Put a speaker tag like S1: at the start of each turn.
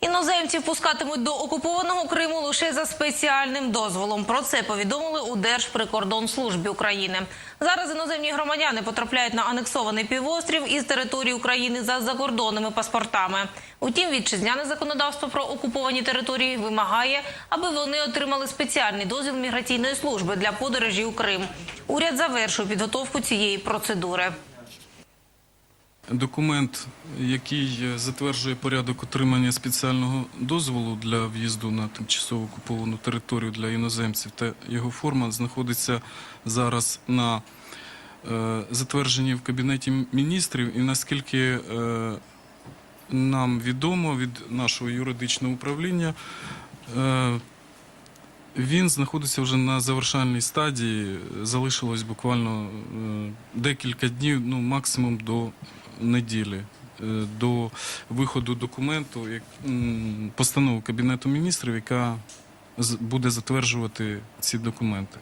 S1: Іноземців пускатимуть до окупованого Криму лише за спеціальним дозволом. Про це повідомили у Держприкордонслужбі України. Зараз іноземні громадяни потрапляють на анексований півострів із території України за закордонними паспортами. Утім, вітчизняне законодавство про окуповані території вимагає, аби вони отримали спеціальний дозвіл міграційної служби для подорожі у Крим. Уряд завершує підготовку цієї процедури.
S2: Документ, який затверджує порядок отримання спеціального дозволу для в'їзду на тимчасово окуповану територію для іноземців, та його форма знаходиться зараз на е, затвердженні в кабінеті міністрів. І наскільки е, нам відомо від нашого юридичного управління, е, він знаходиться вже на завершальній стадії. Залишилось буквально декілька днів, ну максимум до неділі. е, До виходу документу, постанови Кабінету міністрів, яка буде затверджувати ці документи.